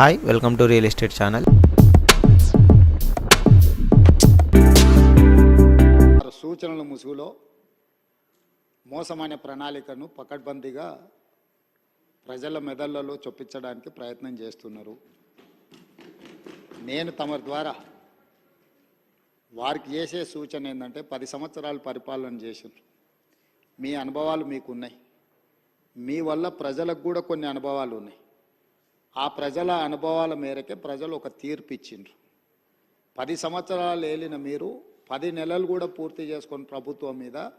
Hi welcome to real estate channel వారి సూచనల ముసుగులో మోసమైన ప్రణాళికను పకడ్బందీగా ప్రజల మెదళ్ళలో చొప్పించడానికి ప్రయత్నం చేస్తున్నారు. నేను తమ ద్వారా వారికి చేసే సూచన ఏంటంటే పది సంవత్సరాలు పరిపాలన చేసిండ్రు మీ అనుభవాలు మీకున్నాయి. మీ వల్ల ప్రజలకు కూడా కొన్ని అనుభవాలు ఉన్నాయి. ఆ ప్రజల అనుభవాల మేరకే ప్రజలు ఒక తీర్పు ఇచ్చిండ్రు. పది సంవత్సరాలు ఏలిన మీరు పది నెలలు కూడా పూర్తి చేసుకుని ప్రభుత్వం మీద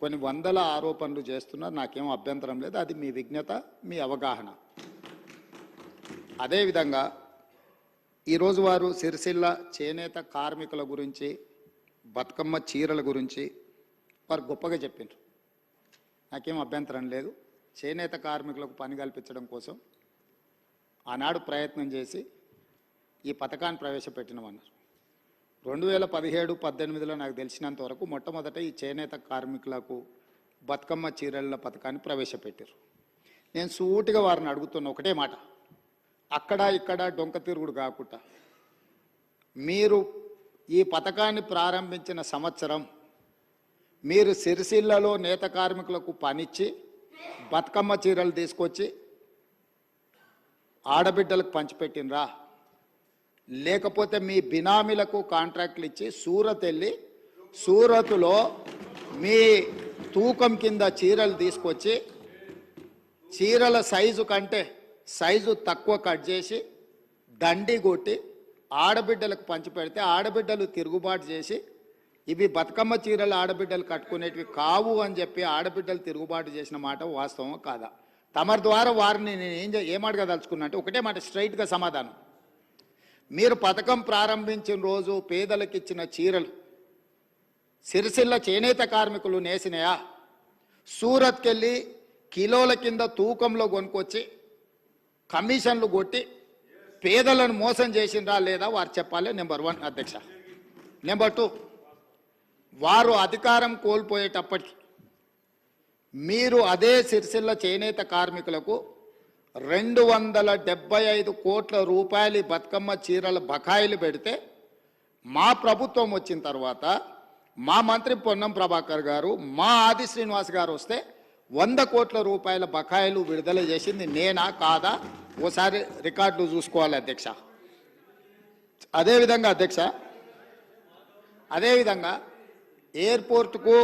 కొన్ని వందల ఆరోపణలు చేస్తున్నారు. నాకేం అభ్యంతరం లేదు. అది మీ విజ్ఞత మీ అవగాహన. అదేవిధంగా ఈరోజు వారు సిరిసిల్ల చేనేత కార్మికుల గురించి బతుకమ్మ చీరల గురించి వారు గొప్పగా చెప్పిండ్రు నాకేం అభ్యంతరం లేదు. చేనేత కార్మికులకు పని కల్పించడం కోసం ఆనాడు ప్రయత్నం చేసి ఈ పథకాన్ని ప్రవేశపెట్టినామన్నారు. రెండు వేల పదిహేడు పద్దెనిమిదిలో నాకు తెలిసినంత వరకు మొట్టమొదట ఈ చేనేత కార్మికులకు బతుకమ్మ చీరల పథకాన్ని ప్రవేశపెట్టారు నేను సూటిగా వారిని అడుగుతున్న ఒకటే మాట. అక్కడ ఇక్కడ డొంక తిరుగుడు కాకుండా మీరు ఈ పథకాన్ని ప్రారంభించిన సంవత్సరం మీరు సిరిసిల్లలో నేత కార్మికులకు పనిచ్చి బతుకమ్మ చీరలు తీసుకొచ్చి ఆడబిడ్డలకు పంచిపెట్టినరా లేకపోతే మీ బినామీలకు కాంట్రాక్ట్లు ఇచ్చి సూరత్ వెళ్ళి సూరత్లో మీ తూకం కింద చీరలు తీసుకొచ్చి చీరల సైజు కంటే సైజు తక్కువ కట్ చేసి దండి కొట్టి ఆడబిడ్డలకు పంచిపెడితే ఆడబిడ్డలు తిరుగుబాటు చేసి ఇవి బతుకమ్మ చీరలు ఆడబిడ్డలు కట్టుకునేటివి కావు అని చెప్పి ఆడబిడ్డలు తిరుగుబాటు చేసిన మాట వాస్తవం కాదా? తమరి ద్వారా వారిని నేను ఏం చే- ఏం అడగదలుచుకున్నా అంటే ఒకటే మాట స్ట్రైట్గా సమాధానం. మీరు పథకం ప్రారంభించిన రోజు పేదలకు ఇచ్చిన చీరలు సిరిసిల్ల చేనేత కార్మికులు నేసినాయా? సూరత్కి వెళ్ళి కిలోల కింద తూకంలో కొనుక్కొచ్చి కమిషన్లు కొట్టి పేదలను మోసం చేసిండ్రా లేదా వారు చెప్పాలి. నెంబర్ వన్ అధ్యక్ష. నెంబర్ టూ వారు అధికారం కోల్పోయేటప్పటికి మీరు అదే సిరిసిల్ల చేనేత కార్మికులకు రెండు వందల డెబ్బై ఐదు కోట్ల రూపాయలు బతుకమ్మ చీరల బకాయిలు పెడితే మా ప్రభుత్వం వచ్చిన తర్వాత మా మంత్రి పొన్నం ప్రభాకర్ గారు మా ఆది శ్రీనివాస్ గారు వస్తే వంద కోట్ల రూపాయల బకాయిలు విడుదల చేసింది నేనా కాదా? ఓసారి రికార్డులు చూసుకోవాలి అధ్యక్ష. అదేవిధంగా అధ్యక్ష అదేవిధంగా ఎయిర్పోర్ట్కు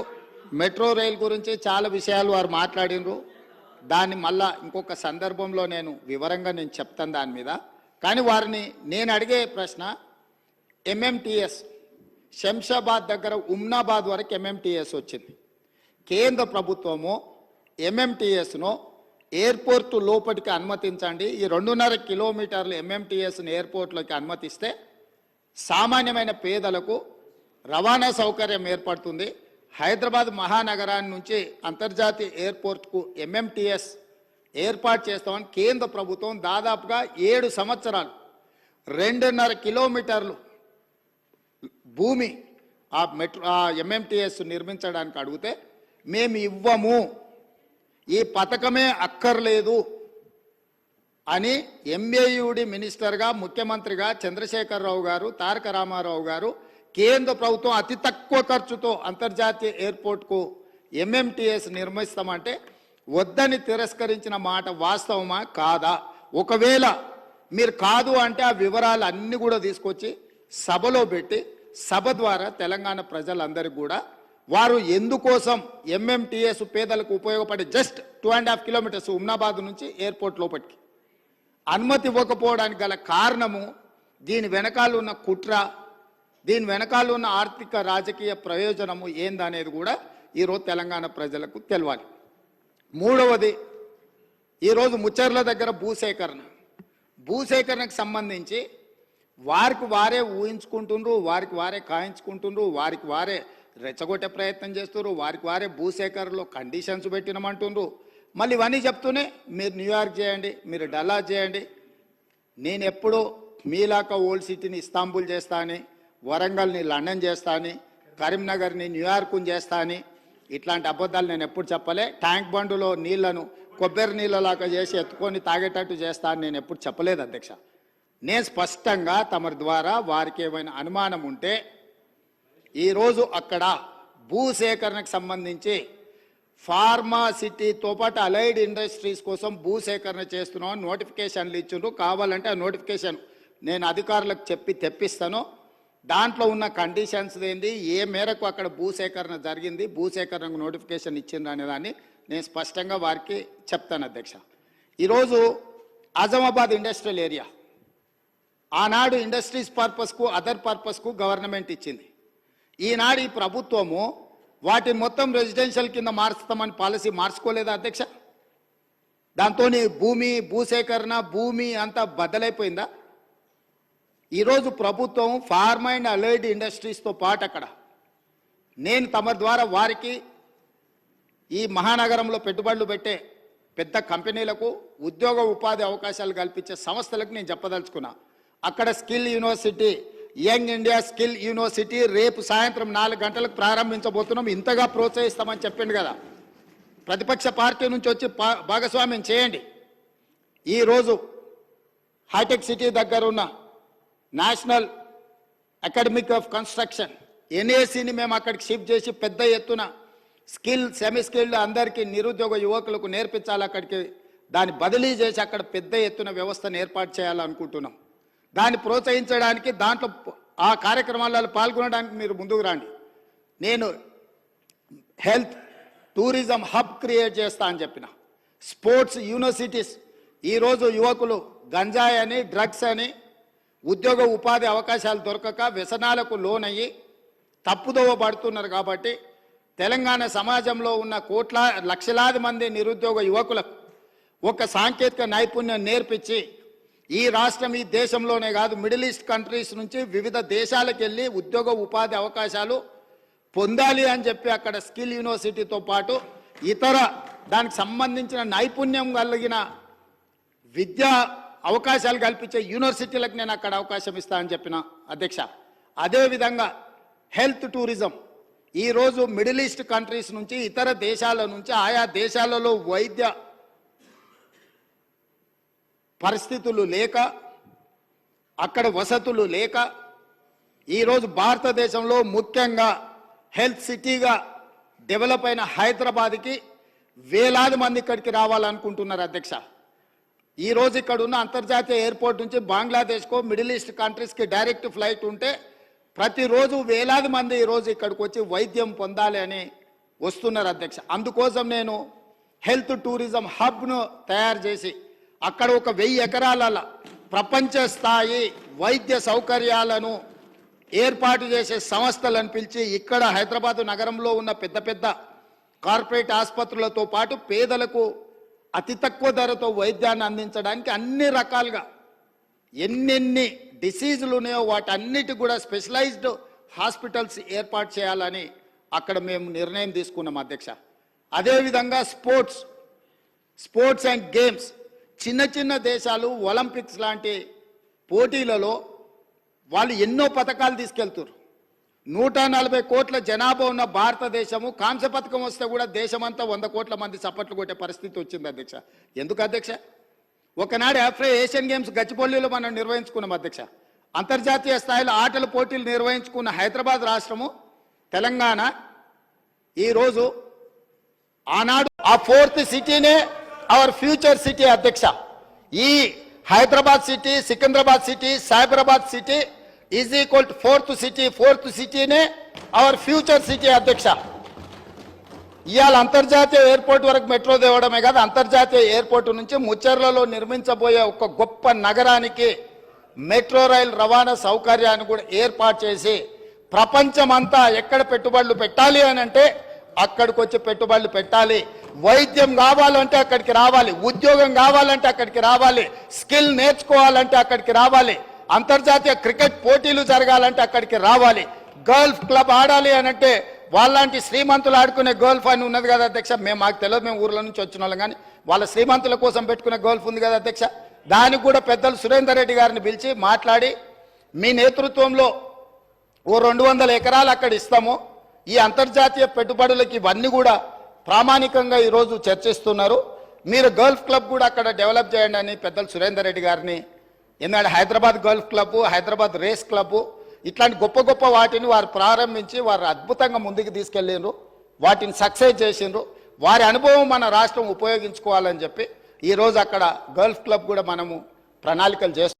మెట్రో రైల్ గురించి చాలా విషయాలు వారు మాట్లాడినరు. దాన్ని మళ్ళా ఇంకొక సందర్భంలో నేను వివరంగా నేను చెప్తాను దాని మీద. కానీ వారిని నేను అడిగే ప్రశ్న ఎంఎంటిఎస్ శంషాబాద్ దగ్గర ఉమ్నాబాద్ వరకు ఎంఎంటిఎస్ వచ్చింది. కేంద్ర ప్రభుత్వము ఎంఎంటిఎస్ను ఎయిర్పోర్ట్ లోపలికి అనుమతించండి. ఈ రెండున్నర కిలోమీటర్లు ఎంఎంటిఎస్ను ఎయిర్పోర్ట్లోకి అనుమతిస్తే సామాన్యమైన పేదలకు రవాణా సౌకర్యం ఏర్పడుతుంది. హైదరాబాద్ మహానగరాన్ని నుంచి అంతర్జాతీయ ఎయిర్పోర్ట్కు ఎంఎంటిఎస్ ఏర్పాటు చేస్తామని కేంద్ర ప్రభుత్వం దాదాపుగా ఏడు సంవత్సరాలు రెండున్నర కిలోమీటర్లు భూమి ఆ మెట్రో ఆ ఎంఎంటిఎస్ నిర్మించడానికి అడిగితే మేము ఇవ్వము ఈ పథకమే అక్కర్లేదు అని ఎంఏయుడి మినిస్టర్గా ముఖ్యమంత్రిగా చంద్రశేఖరరావు గారు తారక రామారావు గారు కేంద్ర ప్రభుత్వం అతి తక్కువ ఖర్చుతో అంతర్జాతీయ ఎయిర్పోర్ట్కు ఎంఎంటిఎస్ నిర్మిస్తామంటే వద్దని తిరస్కరించిన మాట వాస్తవమా? కాదా? ఒకవేళ మీరు కాదు అంటే ఆ వివరాలు అన్నీ కూడా తీసుకొచ్చి సభలో పెట్టి సభ ద్వారా తెలంగాణ ప్రజలందరికీ కూడా వారు ఎందుకోసం ఎంఎంటిఎస్ పేదలకు ఉపయోగపడే just two and half kilometres Umnabad నుంచి ఎయిర్పోర్ట్ లోపలికి. అనుమతి ఇవ్వకపోవడానికి గల కారణము దీని వెనకాల ఉన్న కుట్ర దీని వెనకాల ఉన్న ఆర్థిక రాజకీయ ప్రయోజనము ఏందనేది కూడా ఈరోజు తెలంగాణ ప్రజలకు తెలవాలి. మూడవది ఈరోజు ముచ్చర్ల దగ్గర భూసేకరణ. భూసేకరణకు సంబంధించి వారికి వారే ఊహించుకుంటుండ్రు వారికి వారే కాయించుకుంటుండ్రు వారికి వారే రెచ్చగొట్టే ప్రయత్నం చేస్తున్నారు వారికి వారే భూసేకరణలో కండిషన్స్ పెట్టినమంటుండ్రు. మళ్ళీ ఇవన్నీ చెప్తూనే మీరు న్యూయార్క్ చేయండి మీరు డల్లా చేయండి. నేను ఎప్పుడూ మీలాక ఓల్డ్ సిటీని ఇస్తాంబుల్ చేస్తా అని వరంగల్ని లండన్ చేస్తా అని కరీంనగర్ని న్యూయార్క్ని చేస్తా అని ఇట్లాంటి అబద్ధాలు నేను ఎప్పుడు చెప్పలే. ట్యాంక్ బండులో నీళ్ళను కొబ్బరి నీళ్ళలాగా చేసి ఎత్తుకొని తాగేటట్టు చేస్తా అని నేను ఎప్పుడు చెప్పలేదు అధ్యక్ష. నేను స్పష్టంగా తమరి ద్వారా వారికి ఏమైనా అనుమానం ఉంటే ఈరోజు అక్కడ భూసేకరణకు సంబంధించి ఫార్మాసిటీతో పాటు అలైడ్ ఇండస్ట్రీస్ కోసం భూసేకరణ చేస్తున్నాం అని నోటిఫికేషన్లు ఇచ్చిండ్రు. కావాలంటే ఆ నోటిఫికేషన్ నేను అధికారులకు చెప్పి తెప్పిస్తాను. దాంట్లో ఉన్న కండిషన్స్ ఏంది? ఏ మేరకు అక్కడ భూసేకరణ జరిగింది? భూసేకరణకు నోటిఫికేషన్ ఇచ్చిండ్రు అనే దాన్ని నేను స్పష్టంగా వారికి చెప్తాను అధ్యక్ష. ఈరోజు ఆజమాబాద్ ఇండస్ట్రియల్ ఏరియా ఆనాడు ఇండస్ట్రీస్ పర్పస్కు అదర్ పర్పస్కు గవర్నమెంట్ ఇచ్చింది. ఈనాడు ఈ ప్రభుత్వము వాటిని మొత్తం రెసిడెన్షియల్ కింద మార్చుతామని పాలసీ మార్చుకోలేదా అధ్యక్ష? దాంతో భూమి భూసేకరణ భూమి అంతా బద్దలైపోయిందా ఈరోజు ప్రభుత్వం ఫార్మ్ అండ్ అలైడ్ ఇండస్ట్రీస్తో పాటు అక్కడ నేను తమ ద్వారా వారికి ఈ మహానగరంలో పెట్టుబడులు పెట్టే పెద్ద కంపెనీలకు ఉద్యోగ ఉపాధి అవకాశాలు కల్పించే సంస్థలకు నేను చెప్పదలుచుకున్నా. అక్కడ skill university Young India skill university రేపు సాయంత్రం నాలుగు గంటలకు ప్రారంభించబోతున్నాం. ఇంతగా ప్రోత్సహిస్తామని చెప్పిండు కదా. ప్రతిపక్ష పార్టీ నుంచి వచ్చి భాగస్వామ్యం చేయండి. ఈరోజు హైటెక్ సిటీ దగ్గర ఉన్న నేషనల్ అకాడమిక్ ఆఫ్ కన్స్ట్రక్షన్ ఎన్ఏసిని మేము అక్కడికి షిఫ్ట్ చేసి పెద్ద ఎత్తున స్కిల్ సెమీ స్కిల్డ్ అందరికీ నిరుద్యోగ యువకులకు నేర్పించాలి అక్కడికి. దాన్ని బదిలీ చేసి అక్కడ పెద్ద ఎత్తున వ్యవస్థను ఏర్పాటు చేయాలనుకుంటున్నాం. దాన్ని ప్రోత్సహించడానికి దాంట్లో ఆ కార్యక్రమాలలో పాల్గొనడానికి మీరు ముందుకు రండి. నేను హెల్త్ టూరిజం హబ్ క్రియేట్ చేస్తా అని చెప్పిన. స్పోర్ట్స్ యూనివర్సిటీస్ ఈరోజు యువకులు గంజాయి అని డ్రగ్స్ అని ఉద్యోగ ఉపాధి అవకాశాలు దొరకక వ్యసనాలకు లోనయ్యి తప్పుదోవ పడుతున్నారు కాబట్టి తెలంగాణ సమాజంలో ఉన్న కోట్ల లక్షలాది మంది నిరుద్యోగ యువకులకు ఒక సాంకేతిక నైపుణ్యం నేర్పించి ఈ రాష్ట్రం ఈ దేశంలోనే కాదు మిడిల్ ఈస్ట్ కంట్రీస్ నుంచి వివిధ దేశాలకు వెళ్ళి ఉద్యోగ ఉపాధి అవకాశాలు పొందాలి అని చెప్పి అక్కడ స్కిల్ యూనివర్సిటీతో పాటు ఇతర దానికి సంబంధించిన నైపుణ్యం కలిగిన విద్యా అవకాశాలు కల్పించే యూనివర్సిటీలకు నేను అక్కడ అవకాశం ఇస్తా అని చెప్పిన అధ్యక్ష. అదేవిధంగా హెల్త్ టూరిజం. ఈరోజు మిడిల్ ఈస్ట్ కంట్రీస్ నుంచి ఇతర దేశాల నుంచి ఆయా దేశాలలో వైద్య పరిస్థితులు లేక అక్కడ వసతులు లేక ఈరోజు భారతదేశంలో ముఖ్యంగా హెల్త్ సిటీగా డెవలప్ అయిన హైదరాబాద్కి వేలాది మంది ఇక్కడికి రావాలనుకుంటున్నారు అధ్యక్ష. ఈ రోజు ఇక్కడ ఉన్న అంతర్జాతీయ ఎయిర్పోర్ట్ నుంచి బంగ్లాదేశ్కో మిడిల్ ఈస్ట్ కంట్రీస్కి డైరెక్ట్ ఫ్లైట్ ఉంటే ప్రతిరోజు వేలాది మంది ఈరోజు ఇక్కడికి వచ్చి వైద్యం పొందాలి అని వస్తున్నారు అధ్యక్ష. అందుకోసం నేను హెల్త్ టూరిజం హబ్ను తయారు చేసి అక్కడ ఒక వెయ్యి ఎకరాల ప్రపంచ స్థాయి వైద్య సౌకర్యాలను ఏర్పాటు చేసే సంస్థలను పిలిచి ఇక్కడ హైదరాబాద్ నగరంలో ఉన్న పెద్ద పెద్ద కార్పొరేట్ ఆసుపత్రులతో పాటు పేదలకు అతి తక్కువ ధరతో వైద్యాన్ని అందించడానికి అన్ని రకాలుగా ఎన్నెన్ని డిసీజులు ఉన్నాయో వాటన్నిటి కూడా స్పెషలైజ్డ్ హాస్పిటల్స్ ఏర్పాటు చేయాలని అక్కడ మేము నిర్ణయం తీసుకున్నాం అధ్యక్ష. అదేవిధంగా స్పోర్ట్స్ స్పోర్ట్స్ అండ్ గేమ్స్ చిన్న చిన్న దేశాలు ఒలింపిక్స్ లాంటి పోటీలలో వాళ్ళు ఎన్నో పథకాలు తీసుకెళ్తారు నూట నలభై కోట్ల జనాభా ఉన్న భారతదేశము కాంస్య పథకం వస్తే కూడా దేశమంతా వంద కోట్ల మంది చప్పట్లు కొట్టే పరిస్థితి వచ్చింది అధ్యక్ష. ఎందుకు అధ్యక్ష? ఒకనాడు ఆఫ్రే ఏషియన్ గేమ్స్ గచ్చిపల్లిలో మనం నిర్వహించుకున్నాం అధ్యక్ష. అంతర్జాతీయ స్థాయిలో ఆటల పోటీలు నిర్వహించుకున్న హైదరాబాద్ రాష్ట్రము తెలంగాణ ఈరోజు ఆనాడు ఆ ఫోర్త్ సిటీనే అవర్ ఫ్యూచర్ సిటీ అధ్యక్ష. ఈ Hyderabad city Secunderabad city Cyberabad city is equal to fourth city fourth సిటీనే our future city అధ్యక్ష. ఇవాళ అంతర్జాతీయ ఎయిర్పోర్ట్ వరకు మెట్రో తేవడమే కాదు అంతర్జాతీయ ఎయిర్పోర్ట్ నుంచి ముచ్చర్లలో నిర్మించబోయే ఒక గొప్ప నగరానికి మెట్రో రైలు రవాణా సౌకర్యాన్ని కూడా ఏర్పాటు చేసి ప్రపంచమంతా ఎక్కడ పెట్టుబడులు పెట్టాలి అని అంటే అక్కడికి వచ్చి పెట్టుబడులు పెట్టాలి. వైద్యం కావాలంటే అక్కడికి రావాలి ఉద్యోగం కావాలంటే అక్కడికి రావాలి స్కిల్ నేర్చుకోవాలంటే అక్కడికి రావాలి. అంతర్జాతీయ క్రికెట్ పోటీలు జరగాలంటే అక్కడికి రావాలి. గల్ఫ్ క్లబ్ ఆడాలి అని అంటే వాళ్ళంటి శ్రీమంతులు ఆడుకునే గోల్ఫ్ అని ఉన్నది కదా అధ్యక్ష. మేము మాకు తెలియదు మేము ఊర్ల నుంచి వచ్చిన వాళ్ళం కానీ వాళ్ళ శ్రీమంతుల కోసం పెట్టుకునే గోల్ఫ్ ఉంది కదా అధ్యక్ష. దానికి కూడా పెద్దలు సురేందర్ రెడ్డి గారిని పిలిచి మాట్లాడి మీ నేతృత్వంలో ఓ రెండు వందల ఎకరాలు అక్కడ ఇస్తాము. ఈ అంతర్జాతీయ పెట్టుబడులకి ఇవన్నీ కూడా ప్రామాణికంగా ఈరోజు చర్చిస్తున్నారు. మీరు గర్ల్ఫ్ క్లబ్ కూడా అక్కడ డెవలప్ చేయండి అని పెద్దలు సురేందర్ రెడ్డి గారిని ఎందుకంటే Hyderabad golf club Hyderabad race club ఇట్లాంటి గొప్ప గొప్ప వాటిని వారు ప్రారంభించి వారు అద్భుతంగా ముందుకు తీసుకెళ్ళిండ్రు. వాటిని సక్సెస్ చేసిండ్రు. వారి అనుభవం మన రాష్ట్రం ఉపయోగించుకోవాలని చెప్పి ఈరోజు అక్కడ గల్ఫ్ క్లబ్ కూడా మనము ప్రణాళికలు చేస్తున్నాం.